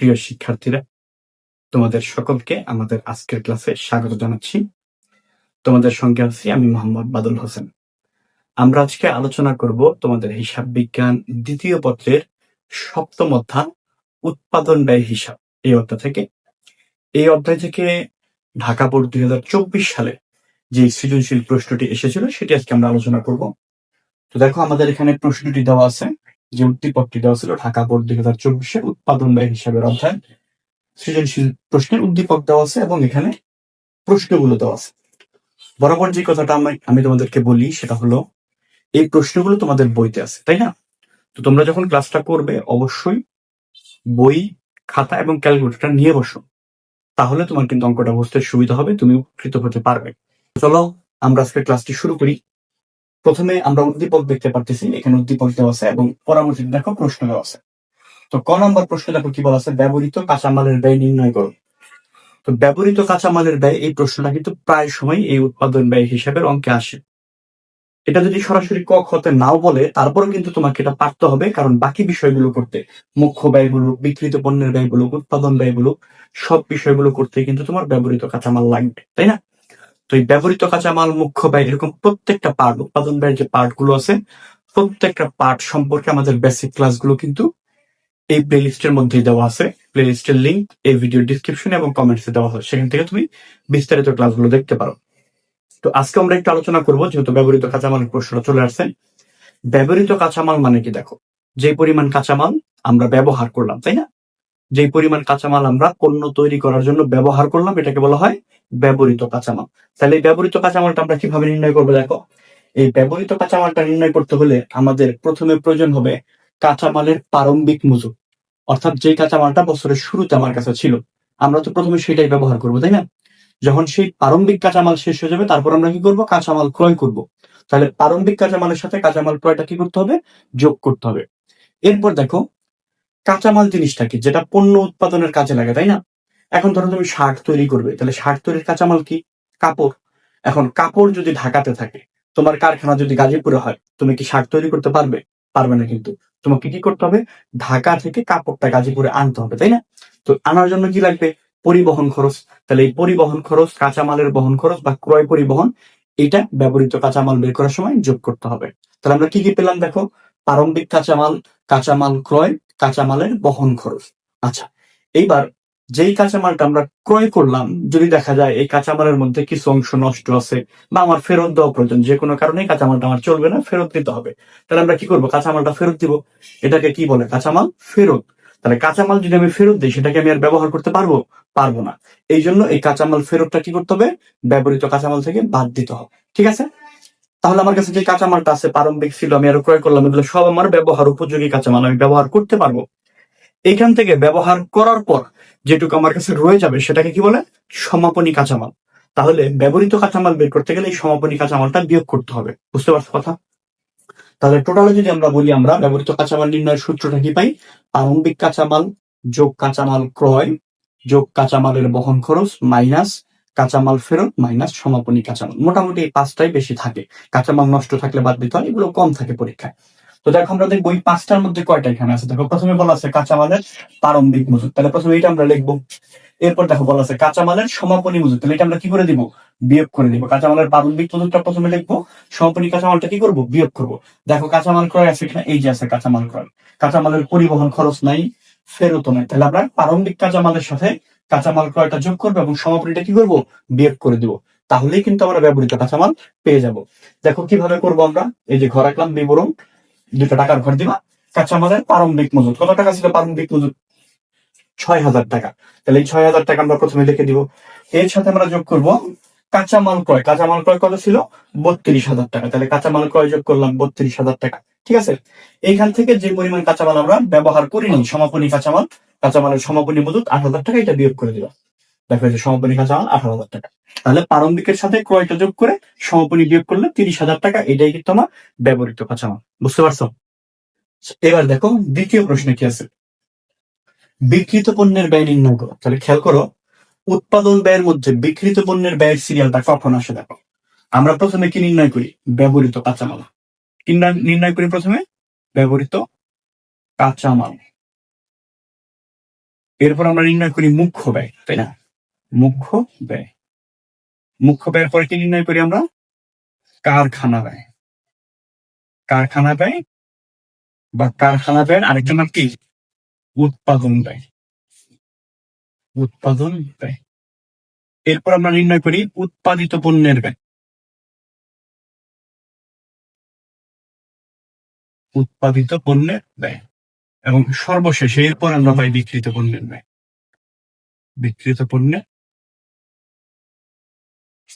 প্রিয় শিক্ষার্থীরা, তোমাদের সকলকে আমাদের আজকের ক্লাসে স্বাগত জানাচ্ছি। তোমাদের সঙ্গে আছি আমি মোহাম্মদ বাদল হোসেন। আমরা আজকে আলোচনা করব তোমাদের হিসাব বিজ্ঞান দ্বিতীয় পত্রের সপ্তম অধ্যায়, উৎপাদন ব্যয় হিসাব। এই অধ্যায় থেকে। এই অধ্যায় থেকে ঢাকা বোর্ড দুই হাজার চব্বিশ সালে যে সৃজনশীল প্রশ্নটি এসেছিল, সেটি আজকে আমরা আলোচনা করব। তো দেখো, আমাদের এখানে প্রশ্নটি দেওয়া আছে। যে উদ্দীপকটি দেওয়া ছিল ঢাকা বোর্ড দুই হাজার চব্বিশের উৎপাদন ব্যয় হিসাবের অধ্যায় সৃজনশীল প্রশ্নের উদ্দীপক দেওয়া আছে এবং এখানে প্রশ্নগুলো দেওয়া আছে। বরাবর যে কথাটা আমি আমি তোমাদেরকে বলি সেটা হলো, এই প্রশ্নগুলো তোমাদের বইতে আছে, তাই না? তো তোমরা যখন ক্লাসটা করবে, অবশ্যই বই, খাতা এবং ক্যালকুলেটরটা নিয়ে বসো। তাহলে তোমার কিন্তু অঙ্কটা বুঝতে সুবিধা হবে তুমি উপকৃত হতে পারবে। চলো, আমরা আজকে ক্লাসটি শুরু করি। প্রথমে আমরা উদ্দীপক দেখতে পারতেছি, এখানে উদ্দীপক দেওয়া আছে এবং পরবর্তীতে দেখো প্রশ্ন দেওয়া আছে। তো ক নম্বর প্রশ্ন দেখো কি বলা আছে? ব্যবহৃত কাঁচামালের ব্যয় নির্ণয় করো। তো ব্যবহৃত কাঁচামালের ব্যয়, এই প্রশ্নটা কিন্তু প্রায় সময় এই উৎপাদন ব্যয় হিসাবের অঙ্কে আসে। এটা যদি সরাসরি ক হতে নাও বলে, তারপরেও কিন্তু তোমাকে এটা পারতে হবে, কারণ বাকি বিষয়গুলো করতে, মুখ্য ব্যয়গুলো, বিক্রিত পণ্যের ব্যয়গুলো, উৎপাদন ব্যয়গুলো, সব বিষয়গুলো করতে কিন্তু তোমার ব্যবহৃত কাঁচামাল লাগবে, তাই না? তো এই ব্যবহৃত কাঁচামাল মুখ্য ব্যয় এরকম প্রত্যেকটা পার্ট উৎপাদন ব্যয়ের যে পার্টগুলো আছে, প্রত্যেকটা পার্ট সম্পর্কে আমাদের বেসিক ক্লাসগুলো কিন্তু এই প্লেলিস্টের মধ্যেই দেওয়া আছে। প্লেলিস্টের লিঙ্ক এই ভিডিও ডিসক্রিপশনে এবং কমেন্টসে দেওয়া হয় সেখান থেকে তুমি বিস্তারিত ক্লাসগুলো দেখতে পারো। তো আজকে আমরা একটু আলোচনা করব, যেহেতু ব্যবহৃত কাঁচামালের প্রশ্নটা চলে আসছে। ব্যবহৃত কাঁচামাল মানে কি দেখো? যে পরিমাণ কাঁচামাল আমরা ব্যবহার করলাম, তাই না? যে পরিমাণ কাঁচামাল আমরা পণ্য তৈরি করার জন্য ব্যবহার করলাম, এটাকে বলা হয় ব্যবহৃত কাঁচামাল। তাহলে এই ব্যবহৃত কাঁচামালটা আমরা কীভাবে নির্ণয় করব দেখো? এই ব্যবহৃত কাঁচামালটা নির্ণয় করতে হলে আমাদের প্রথমে প্রয়োজন হবে কাঁচামালের প্রারম্ভিক মজুদ অর্থাৎ যে কাঁচামালটা বছরের শুরুতে আমার কাছে ছিল, আমরা তো প্রথমে সেটাই ব্যবহার করব, তাই না? যখন সেই প্রারম্ভিক কাঁচামাল শেষ হয়ে যাবে, তারপর আমরা কি করব? কাঁচামাল ক্রয় করব। তাহলে প্রারম্ভিক কাঁচামালের সাথে কাঁচামাল ক্রয়টা কি করতে হবে? যোগ করতে হবে। এরপর দেখো কাঁচামাল জিনিসটা কি? যেটা পণ্য উৎপাদনের কাজে লাগে, তাই না? এখন ধরো তুমি শার্ট তৈরি করবে, তাহলে শার্ট তৈরির কাঁচামাল কি? কাপড়। এখন কাপড় যদি ঢাকাতে থাকে, তোমার কারখানা যদি গাজীপুরে হয়, তুমি কি শার্ট তৈরি করতে পারবে? পারবে না কিন্তু। তোমাকে কি করতে হবে? ঢাকা থেকে কাপড়টা গাজীপুরে আনতে হবে, তাই না? তো আনার জন্য কি লাগবে? পরিবহন খরচ। তাহলে এই পরিবহন খরচ, কাঁচামালের বহন খরচ বা ক্রয় পরিবহন, এটা ব্যবহৃত কাঁচামাল বের করার সময় যোগ করতে হবে। তাহলে আমরা কি কি পেলাম দেখো? প্রারম্ভিক কাঁচামাল কাঁচামাল ক্রয়, কাঁচামালের বহন খরচ। আচ্ছা এইবার যেই কাঁচামালটা আমরা ক্রয় করলাম, যদি দেখা যায় এই কাঁচামালের মধ্যে কিছু অংশ নষ্ট আছে বা আমার ফেরত দেওয়া প্রয়োজন, যে কোনো কারণে কাঁচামালটা আমার চলবে না, ফেরত দিতে হবে। তাহলে আমরা কি করব? কাঁচামালটা ফেরত দিব। এটাকে কি বলে? কাঁচামাল ফেরত। তাহলে কাঁচামাল যদি আমি ফেরত দিই, সেটাকে আমি আর ব্যবহার করতে পারব? পারব না। এই জন্য এই কাঁচামাল ফেরতটা কি করতে হবে? ব্যবহৃত কাঁচামাল থেকে বাদ দিতে হবে। ঠিক আছে? তাহলে আমার কাছে যে কাঁচামালটা আছে প্রারম্ভিক ছিল, আমি আরও ক্রয় করলাম, এগুলো সব আমার ব্যবহার, উপযোগী কাঁচামাল, আমি ব্যবহার করতে পারব। এখান থেকে ব্যবহার করার পর যেটুকু আমার কাছে রয়ে যাবে, সেটাকে কি বলে? সমাপনী কাঁচামাল। তাহলে ব্যবহৃত কাঁচামাল বের করতে গেলে এই সমাপনী কাঁচামালটা বিয়োগ করতে হবে। বুঝতে পারছ কথা? তাহলে টোটালে যদি আমরা বলি আমরা, ব্যবহৃত কাঁচামাল নির্ণয়ের সূত্রটা কি পাই? প্রারম্ভিক কাঁচামাল যোগ কাঁচামাল ক্রয়, যোগ কাঁচামালের বহন খরচ মাইনাস কাঁচামাল ফেরত মাইনাস সমাপনী কাঁচামাল। মোটামুটি এই পাঁচটাই বেশি থাকে। কাঁচামাল নষ্ট থাকলে বাদ দিতে হয়, এগুলো কম থাকে পরীক্ষায়। তো দেখো আমরা দেখব এই পাঁচটার মধ্যে কয়টা এখানে আছে? দেখো প্রথমে বলা আছে কাঁচামালের প্রারম্ভিক মজুদ তাহলে প্রথমে এটা আমরা লিখব। এরপর দেখো বলা আছে কাঁচামালের সমাপনী মজুদ তাহলে এটা আমরা কি করে দিব? বিয়োগ করে দিব। কাঁচামালের প্রারম্ভিক মজুদটা প্রথমে লিখব। সমাপনী কাঁচামালটা কি করব? বিয়োগ করব। দেখো কাঁচামাল ক্রয় আছে কিনা? এই যে আছে কাঁচামাল ক্রয়। কাঁচামালের পরিবহন খরচ নাই ফেরত নাই। তাহলে আমরা প্রারম্ভিক কাঁচামালের সাথে কাঁচামাল ক্রয়টা যোগ করব এবং সমাপনীটা কি করব? বিয়োগ করে দিব। তাহলেই কিন্তু আমরা ব্যবহৃত কাঁচামাল পেয়ে যাব। দেখো, কীভাবে করব আমরা? এই যে ঘর রাখলাম বিবরণ, দুটো টাকার ঘর দিবা। কাঁচামালের প্রারম্ভিক মজুদ কত টাকা ছিল প্রারম্ভিক মজুদ ছয় হাজার টাকা। তাহলে এই ছয় হাজার টাকা আমরা প্রথমে লিখে দিব। এর সাথে আমরা যোগ করব কাঁচামাল ক্রয়। কাঁচামাল ক্রয় কত ছিল? বত্রিশ হাজার টাকা। তাহলে কাঁচামাল ক্রয় যোগ করলাম বত্রিশ হাজার টাকা। ঠিক আছে? এইখান থেকে যে পরিমাণ কাঁচামাল আমরা ব্যবহার করিনি, সমাপনী কাঁচামাল, কাঁচামালের সমাপনী মজুদ আট হাজার টাকা এটা বিয়োগ করে দিবা দেখো এই যে সমাপনী কাঁচামাল আঠারো হাজার টাকা। তাহলে প্রারম্ভিকের সাথে ক্রয়টা যোগ করে সমাপনী বিয়োগ করলে তিরিশ হাজার টাকা, এটাই কিন্তু আমার ব্যবহৃত কাঁচামাল। বুঝতে পারছ? এবার দেখো দ্বিতীয় প্রশ্নে কি আছে? বিকৃত পণ্যের ব্যয় নির্ণয় করো। তাহলে খেয়াল করো, উৎপাদন ব্যয়ের মধ্যে বিকৃত পণ্যের ব্যয়ের সিরিয়ালটা কখন আসে দেখো? আমরা প্রথমে কি নির্ণয় করি? ব্যবহৃত কাঁচামাল। নির্ণয় করি প্রথমে, ব্যবহৃত কাঁচামাল। এরপর আমরা নির্ণয় করি মুখ্য ব্যয়, তাই না? মুখ্য ব্যয়। মুখ্য ব্যয়ের পরে কি নির্ণয় করি আমরা? কারখানা ব্যয়। কারখানা ব্যয় বা কারখানা ব্যয়ের আরেকটা নাম কি? উৎপাদন ব্যয়। উৎপাদন ব্যয়। এরপর আমরা নির্ণয় করি উৎপাদিত পণ্যের ব্যয়। উৎপাদিত পণ্যের ব্যয়। এবং সর্বশেষে এরপর আমরা পাই বিক্রিত পণ্যের ব্যয়। বিক্রিত পণ্যের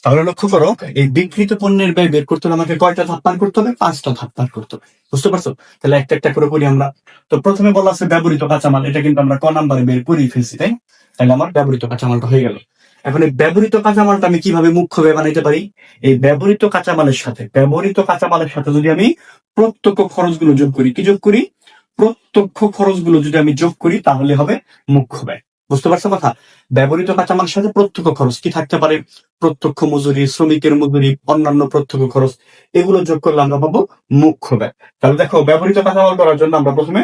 তাহলে লক্ষ্য করো, এই বিক্রিত পণ্যের ব্যয় বের করতে হলে আমাকে কয়টা ধাপ পার করতে হবে? পাঁচটা ধাপ পার করতে হবে। বুঝতে পারছ? তাহলে একটা একটা করে করি আমরা। তো প্রথমে বলা আছে ব্যবহৃত কাঁচামাল। এটা কিন্তু আমরা ক নাম্বারে বের করেই ফেলছি, তাই? তাহলে আমার ব্যবহৃত কাঁচামালটা হয়ে গেল। এখন এই ব্যবহৃত কাঁচামালটা আমি কীভাবে মুখ্য ব্যয় বানাইতে পারি? এই ব্যবহৃত কাঁচামালের সাথে, ব্যবহৃত কাঁচামালের সাথে যদি আমি প্রত্যক্ষ খরচগুলো যোগ করি, কি যোগ করি? প্রত্যক্ষ খরচগুলো যদি আমি যোগ করি, তাহলে হবে মুখ্য ব্যয়। বুঝতে পারছ কথা? ব্যবহৃত কাঁচামালের সাথে প্রত্যক্ষ খরচ কি থাকতে পারে? প্রত্যক্ষ মজুরি, শ্রমিকের মজুরি, অন্যান্য প্রত্যক্ষ খরচ, এগুলো যোগ করলে আমরা পাবো মুখ্য ব্যয়। তাহলে দেখো, ব্যবহৃত কাঁচামাল করার জন্য আমরা প্রথমে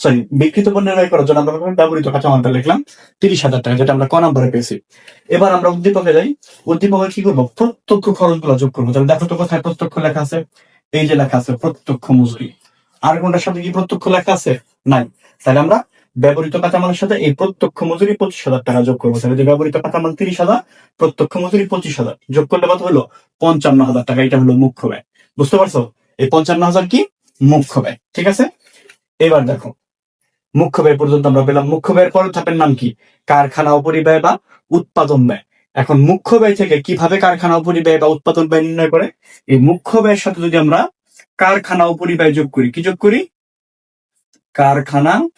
সরি বিকৃত পণ্যের ব্যয় করার জন্য আমরা ব্যবহৃত কাঁচামালটা লিখলাম, তিরিশ হাজার টাকা, যেটা আমরা ক নাম্বারে পেয়েছি। এবার আমরা উদ্দীপকে যাই। উদ্দীপকে কি করব? প্রত্যক্ষ খরচগুলো যোগ করব। তাহলে দেখো তো কোথায় প্রত্যক্ষ লেখা আছে? এই যে লেখা আছে, প্রত্যক্ষ মজুরি। আর কোনটার সাথে কি প্রত্যক্ষ লেখা আছে? নাই। তাহলে আমরা ব্যবহৃত কাঁচামালের সাথে এই প্রত্যক্ষ মজুরি পঁচিশ হাজার টাকা যোগ করব। তাহলে যে ব্যবহৃত কাঁচামাল তিরিশ হাজার, প্রত্যক্ষ মজুরি পঁচিশ হাজার। যোগ করলে কত হলো? পঞ্চান্ন হাজার টাকা। এটা হলো মুখ্য ব্যয়। বুঝতে পারছ? এই পঞ্চান্ন হাজার কি? মুখ্য ব্যয়। ঠিক আছে? এবার দেখো। মুখ্য ব্যয় পর্যন্ত আমরা পেলাম। মুখ্য ব্যয়ের পরের ধাপের নাম কি? কারখানা অপরিব্যয় বা উৎপাদন ব্যয়। এখন মুখ্য ব্যয় থেকে কীভাবে কারখানা অপরিব্যয় বা উৎপাদন ব্যয় নির্ণয় করে? এই মুখ্য ব্যয়ের সাথে যদি আমরা কারখানা উপরিব্যয় যোগ করি, কি যোগ করি? কারখানা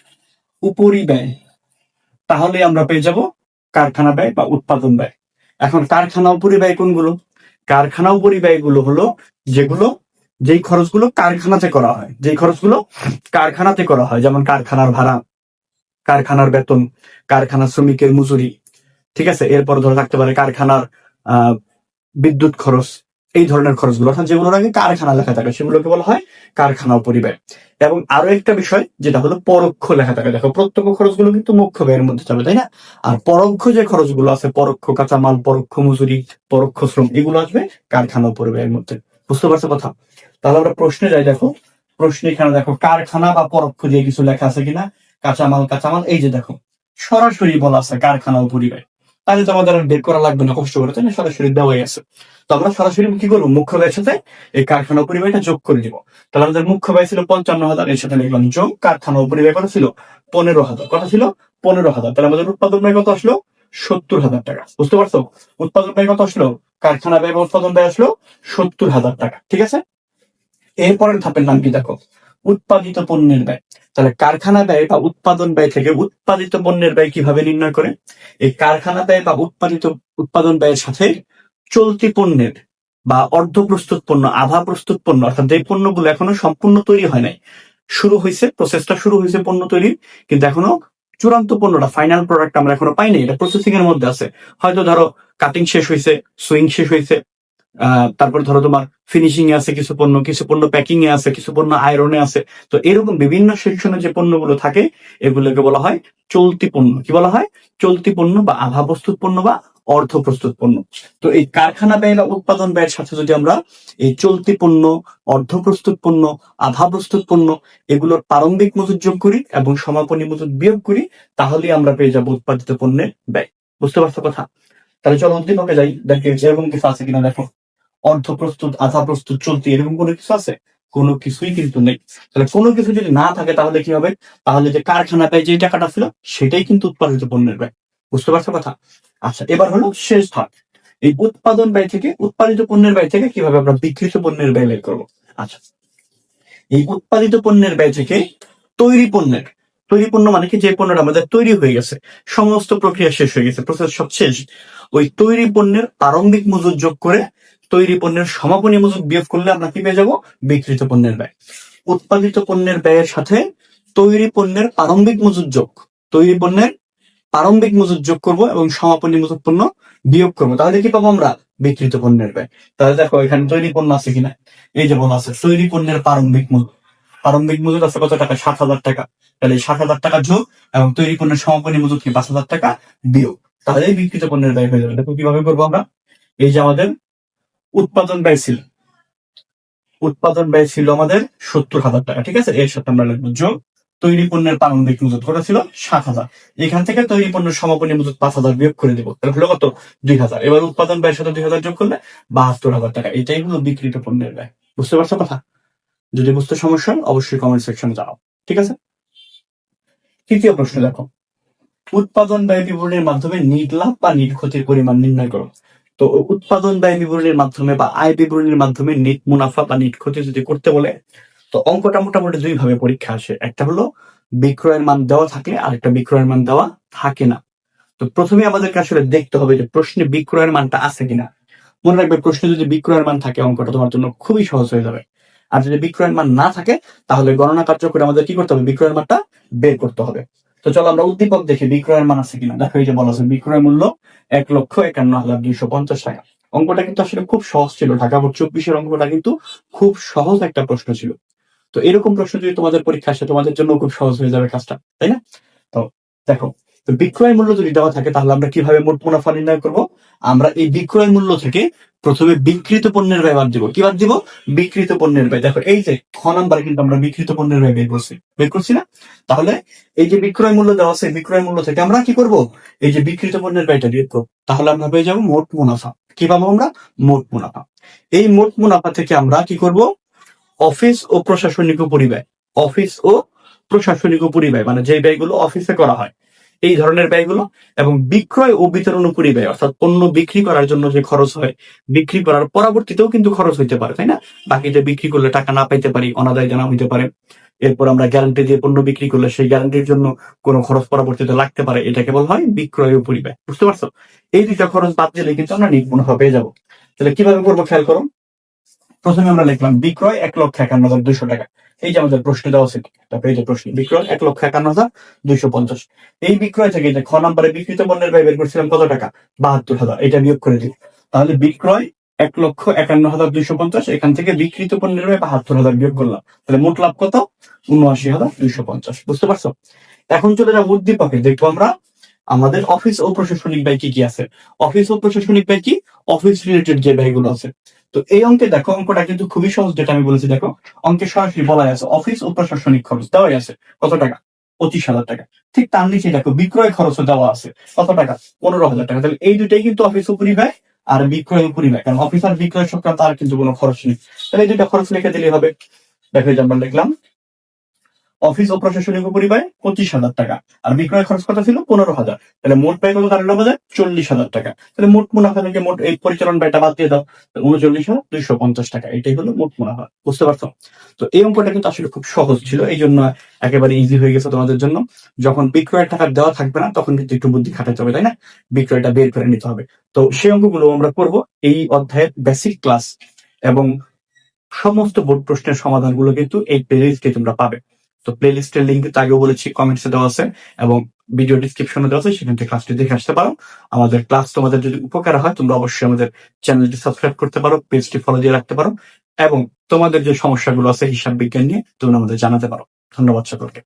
উপরিব্যয়। তাহলে আমরা পেয়ে যাব কারখানা ব্যয় বা উৎপাদন ব্যয়। এখন কারখানা উপরিব্যয় কোনগুলো? কারখানা উপরিব্যয়গুলো হলো যেগুলো যেই খরচগুলো কারখানাতে করা হয়, যেই খরচগুলো কারখানাতে করা হয়, যেমন কারখানার ভাড়া, কারখানার বেতন, কারখানার শ্রমিকের মজুরি, ঠিক আছে? এরপর ধরে থাকতে পারে কারখানার বিদ্যুৎ খরচ, এই ধরনের খরচগুলো। অর্থাৎ যেগুলোর আগে কারখানা লেখা থাকে, সেগুলোকে বলা হয় কারখানা পরিব্যয় এবং আরও একটা বিষয়, যেটা হলো পরোক্ষ লেখা থাকে। দেখো, প্রত্যক্ষ খরচগুলো কিন্তু মুখ্য ব্যয়ের মধ্যে যাবে, তাই না? আর পরোক্ষ যে খরচগুলো আছে, পরোক্ষ কাঁচামাল, পরোক্ষ মজুরি, পরোক্ষ শ্রম, এগুলো আসবে কারখানা পরিব্যয়ের মধ্যে। বুঝতে পারছ কথা? তাহলে আমরা প্রশ্নে যাই, দেখো। প্রশ্নে এখানে দেখো, কারখানা বা পরোক্ষ দিয়ে কিছু লেখা আছে কিনা? কাঁচামাল কাঁচামাল, এই যে দেখো, সরাসরি বলা আছে কারখানা ও পরিব্যয় তাহলে তো আমাদের বের করা লাগবে না, কষ্ট করে, তাই না? সরাসরি দেওয়াই আছে। তো আমরা সরাসরি কি করব? মুখ্য ব্যয়ের সাথে এই কারখানা পরিবারটা যোগ করে দিব তাহলে আমাদের মুখ্য ব্যয় ছিল পঞ্চান্ন হাজার, এর সাথে লিখলাম যোগ। কারখানা পরিবার কত ছিল? পনেরো হাজার। কত ছিল? পনেরো হাজার। তাহলে আমাদের উৎপাদন ব্যয় কত আসলো? সত্তর হাজার টাকা। বুঝতে পারছ? উৎপাদন ব্যয় কত আসলো? কারখানা ব্যয় উৎপাদন ব্যয় আসলো সত্তর হাজার টাকা, ঠিক আছে? এরপরের ধাপের নাম কি দেখো? উৎপাদিত পণ্যের ব্যয়। তাহলে কারখানা ব্যয় বা উৎপাদন ব্যয় থেকে উৎপাদিত পণ্যের ব্যয় কীভাবে নির্ণয় করে? এই কারখানা ব্যয় বা উৎপাদিত উৎপাদন ব্যয়ের সাথে চলতি পণ্যের বা অর্ধ প্রস্তুত পণ্য, আধা প্রস্তুত পণ্য, অর্থাৎ যে পণ্যগুলো এখনও সম্পূর্ণ তৈরি হয় নাই, শুরু হয়েছে প্রসেসটা শুরু হয়েছে পণ্য তৈরির, কিন্তু এখনও চূড়ান্ত পণ্যটা ফাইনাল প্রোডাক্ট আমরা এখনও পাইনি, এটা প্রসেসিং এর মধ্যে আছে। হয়তো ধরো কাটিং শেষ হয়েছে সুইং শেষ হয়েছে তারপর ধরো তোমার ফিনিশিং এ আছে কিছু পণ্য কিছু পণ্য প্যাকিং এ আছে, কিছু পণ্য আয়রনে আছে। তো এরকম বিভিন্ন সেকশনে যে পণ্যগুলো থাকে, এগুলোকে বলা হয় চলতি পণ্য। কি বলা হয়? চলতি পণ্য বা আধা প্রস্তুত পণ্য বা অর্ধ প্রস্তুত পণ্য। তো এই কারখানা ব্যয় বা উৎপাদন ব্যয়ের সাথে যদি আমরা এই চলতি পণ্য, অর্ধ প্রস্তুত পণ্য, আধা প্রস্তুত পণ্য এগুলোর প্রারম্ভিক মজুদ যোগ করি এবং সমাপনী মজুদ বিয়োগ করি, তাহলেই আমরা পেয়ে যাব উৎপাদিত পণ্যের ব্যয়। বুঝতে পারছ কথা? তাহলে চলো অন্তিম উদ্দীপকে যাই, দেখে এরকম কিছু আছে কিনা, দেখো। অর্ধ প্রস্তুত, আধা প্রস্তুত, চলতি, এরকম কোনো কিছু আছে? কোনো কিছুই কিন্তু নেই। তাহলে কোনো কিছু যদি না থাকে, তাহলে কি হবে? তাহলে যে কারখানা ব্যয় যে টাকাটা ছিল, সেটাই কিন্তু উৎপাদিত পণ্যের ব্যয়। বুঝতে পারছ কথা? আচ্ছা এবার হলো শেষ ধাপ। এই উৎপাদন ব্যয় থেকে, উৎপাদিত পণ্যের ব্যয় থেকে কীভাবে আমরা বিকৃত পণ্যের ব্যয় বের করব? আচ্ছা এই উৎপাদিত পণ্যের ব্যয় থেকে তৈরি পণ্যের তৈরি পণ্য মানে কি? যে পণ্যটা আমাদের তৈরি হয়ে গেছে। সমস্ত প্রক্রিয়া শেষ হয়ে গেছে। প্রসেস সব শেষ। ওই তৈরি পণ্যের প্রারম্ভিক মজুদ যোগ করে তৈরি পণ্যের সমাপনী মজুদ বিয়োগ করলে আমরা কি পেয়ে যাব? বিকৃত পণ্যের ব্যয়। উৎপাদিত পণ্যের ব্যয়ের সাথে তৈরি পণ্যের প্রারম্ভিক মজুদ যোগ। তৈরি পণ্যের প্রারম্ভিক মজুদ যোগ করব এবং সমাপনী মজুদ পণ্য বিয়োগ করব। তাহলে কি পাবো আমরা? বিকৃত পণ্যের ব্যয়। তাহলে দেখো, এখানে তৈরি পণ্য আছে কিনা? এই যে বলা আছে, তৈরি পণ্যের প্রারম্ভিক মজুদ। প্রারম্ভিক মজুদ আছে কত টাকা? সাত হাজার টাকা। তাহলে সাত হাজার টাকা যোগ এবং তৈরি পণ্যের সমাপনী মজুদ কি? পাঁচ হাজার টাকা বিয়োগ। তাহলে বিকৃত পণ্যের ব্যয় হয়ে যাবে। দেখো কীভাবে করব আমরা? এই যে আমাদের উৎপাদন ব্যয় ছিল। উৎপাদন ব্যয় ছিল আমাদের সত্তর হাজার টাকা, ঠিক আছে? এর সাথে আমরা লিখব যোগ। তৈরি পণ্যের প্রারম্ভিক মজুদ কত ছিল? সাত হাজার। এখান থেকে তৈরি পণ্যের সমাপনী মজুদ পাঁচ হাজার বিয়োগ করে দেবো। তাহলে হলো কত? দুই হাজার। এবার উৎপাদন ব্যয়ের সাথে দুই হাজার যোগ করলে বাহাত্তর হাজার টাকা। এটাই হলো বিকৃত পণ্যের ব্যয়। বুঝতে পারছ কথা? যদি বুঝতে সমস্যা অবশ্যই কমেন্ট সেকশনে জানাও। ঠিক আছে? তৃতীয় প্রশ্ন দেখো। উৎপাদন ব্যয় বিবরণের মাধ্যমে নিট লাভ বা নিট ক্ষতির পরিমাণ নির্ণয় করো। তো উৎপাদন ব্যয় বিবরণীর মাধ্যমে বা আয় বিবরণীর মাধ্যমে নিট মুনাফা বা নিট ক্ষতি যদি করতে বলে, তো অঙ্কটা মোটামুটি দুই ভাবে পরীক্ষা আসে। একটা হলো বিক্রয়ের মান দেওয়া থাকে আর একটা বিক্রয়ের মান দেওয়া থাকে না। তো প্রথমে আমাদেরকে আসলে দেখতে হবে যে প্রশ্নে বিক্রয়ের মানটা আছে কিনা। মনে রাখবে, প্রশ্নে যদি বিক্রয়ের মান থাকে, অঙ্কটা তোমার জন্য খুবই সহজ হয়ে যাবে। আর যদি বিক্রয়ের মান না থাকে, তাহলে গণনা কার্য করে আমাদের কি করতে হবে? বিক্রয়ের মানটা বের করতে হবে। তো চলো আমরা উদ্দীপক দেখি, বিক্রয়ের মান আছে কিনা? দেখো, এই যে বলা আছে, বিক্রয় মূল্য এক লক্ষ একান্ন হাজার দুইশো পঞ্চাশ টাকা। অঙ্কটা কিন্তু আসলে খুব সহজ ছিল। ঢাকা বোর্ড চব্বিশের অঙ্কটা কিন্তু খুব সহজ একটা প্রশ্ন ছিল। তো এরকম প্রশ্ন যদি তোমাদের পরীক্ষা আসে, তোমাদের জন্য খুব সহজ হয়ে যাবে কাজটা, তাই না? তো দেখো তো বিক্রয় মূল্য যদি দেওয়া থাকে, তাহলে আমরা কীভাবে মোট মুনাফা নির্ণয় করব? আমরা এই বিক্রয় মূল্য থেকে প্রথমে বিকৃত পণ্যের ব্যয় বাদ দিব। কি বাদ দিব? বিকৃত পণ্যের ব্যয়। দেখো, এই যে খ নাম্বারে কিন্তু আমরা বিকৃত পণ্যের ব্যয় বের করছি। বের করছি না? তাহলে এই যে বিক্রয় মূল্য দেওয়া আছে, বিক্রয় মূল্য থেকে আমরা কি করব? এই যে বিকৃত পণ্যের ব্যয়টা দিয়ে তাহলে আমরা পেয়ে যাব মোট মুনাফা। কি পাবো আমরা? মোট মুনাফা। এই মোট মুনাফা থেকে আমরা কি করব? অফিস ও প্রশাসনিক পরিব্যয় অফিস ও প্রশাসনিক পরিব্যয় মানে যে ব্যয়গুলো অফিসে করা হয়। এই ধরনের ব্যয়গুলো এবং বিক্রয় ও বিতরণ পরিব্যয় অর্থাৎ পণ্য বিক্রি করার জন্য যে খরচ হয়, বিক্রি করার পরবর্তীতেও কিন্তু খরচ হইতে পারে, তাই না? বাকিতে বিক্রি করলে টাকা না পাইতে পারি, অনাদায় জানা হইতে পারে। এরপর আমরা গ্যারান্টি দিয়ে পণ্য বিক্রি করলে সেই গ্যারান্টির জন্য কোনো খরচ পরবর্তীতে লাগতে পারে এটা কেবল হয় বিক্রয় ও পরিব্যয় বুঝতে পারছ? এই দুইটা খরচ বাদ দিলে কিন্তু আমরা মুনাফা পেয়ে যাব। তাহলে কীভাবে করব? খেয়াল করো। প্রথমে আমরা লিখলাম বিক্রয় এক লক্ষ একান্ন হাজার দুইশো টাকা। এই যে আমাদের প্রশ্ন দেওয়া আছে, তারপরে এই যে প্রশ্ন, বিক্রয় এক লক্ষ একান্ন হাজার দুইশো পঞ্চাশ। এই বিক্রয় থেকে যে খ নম্বরে বিক্রিত পণ্যের ব্যয় বের করছিলাম কত টাকা? বাহাত্তর হাজার, এটা বিয়োগ করে দিই তাহলে বিক্রয় এক লক্ষ একান্ন হাজার দুইশো পঞ্চাশ, এখান থেকে বিক্রিত পণ্যের ব্যয় বাহাত্তর হাজার বিয়োগ করলাম। তাহলে মোট লাভ কত? উনআশি হাজার দুইশো পঞ্চাশ, বুঝতে পারছ? এখন চলে যাব উদ্দীপকে, দেখব আমরা আমাদের অফিস ও প্রশাসনিক ব্যয় কি কি আছে? অফিস ও প্রশাসনিক ব্যয় কি? অফিস রিলেটেড যে ব্যয়গুলো আছে। তো এই অঙ্কে দেখো, অঙ্কটা কিন্তু খুবই সহজ, যেটা আমি বলেছি, দেখো, অঙ্কে সরাসরি বলাই আছে অফিস ও প্রশাসনিক খরচ, দেওয়াই আছে, কত টাকা? পঁচিশ হাজার টাকা। ঠিক তার নিচে দেখো, বিক্রয় খরচও দেওয়া আছে, কত টাকা? পনেরো হাজার টাকা। তাহলে এই দুটাই কিন্তু অফিস উপরি ব্যয় আর বিক্রয় উপরি ব্যয়, কারণ অফিস আর বিক্রয় সংক্রান্ত আর কিন্তু কোনো খরচ নেই। তাহলে এই দুটা খরচ লিখে দিলেই হবে। দেখো আমরা লিখলাম অফিস ও প্রশাসনিক উপরি ব্যয় পঁচিশ হাজার টাকা। আর বিক্রয় খরচ কত ছিল? পনেরো হাজার। তাহলে মোট ব্যয় কত? দাঁড়াল আমাদের চল্লিশ হাজার টাকা। তাহলে মোট মুনাফা থেকে মোট এই পরিচালন ব্যয়টা বাদ দিয়ে দাও। উনচল্লিশ হাজার দুইশো পঞ্চাশ টাকা। এটাই হলো মোট মুনাফা। বুঝতে পারছ? তো এই অঙ্কটা কিন্তু আসলে খুব সহজ ছিল। এই জন্য একেবারে ইজি হয়ে গেছে তোমাদের জন্য। যখন বিক্রয়ের টাকা দেওয়া থাকবে না, তখন কিন্তু একটু বুদ্ধি খাটাতে হবে, তাই না? বিক্রয়টা বের করে নিতে হবে। তো সেই অঙ্কগুলো আমরা করব। এই অধ্যায়ের বেসিক ক্লাস এবং সমস্ত বোর্ড প্রশ্নের সমাধানগুলো কিন্তু এই প্লেলিস্টে তোমরা পাবে। তো প্লে প্লেলিস্টের লিঙ্ক তো আগেও বলেছি কমেন্টসে দেওয়া আছে এবং ভিডিও ডিসক্রিপশনে দেওয়া আছে, সেখান থেকে ক্লাসটি দেখে আসতে পারো। আমাদের ক্লাস তোমাদের যদি উপকার হয়, তোমরা অবশ্যই আমাদের চ্যানেলটি সাবস্ক্রাইব করতে পারো পেজটি ফলো দিয়ে রাখতে পারো এবং তোমাদের যে সমস্যাগুলো আছে হিসাব বিজ্ঞান নিয়ে তোমরা আমাদের জানাতে পারো। ধন্যবাদ সকলকে।